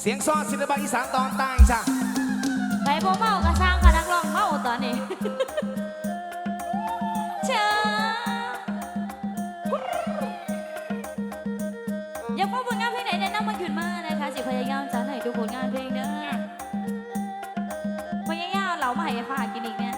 เสียงซ้อศิลปะอีสานตอนใต้จ้ะไปบ่เมากระสร้างค่ะนักร้องเมาตอนนี้เชิอย่าพูดผลงานเพลงไหนในน้ำมันขึ้นมานะคะสิพยายามจะไหนดูผลงานเพลงเด้อพยายามเหล่ามาให้ฟ้ากินอีกเนี่ย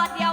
what you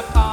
อ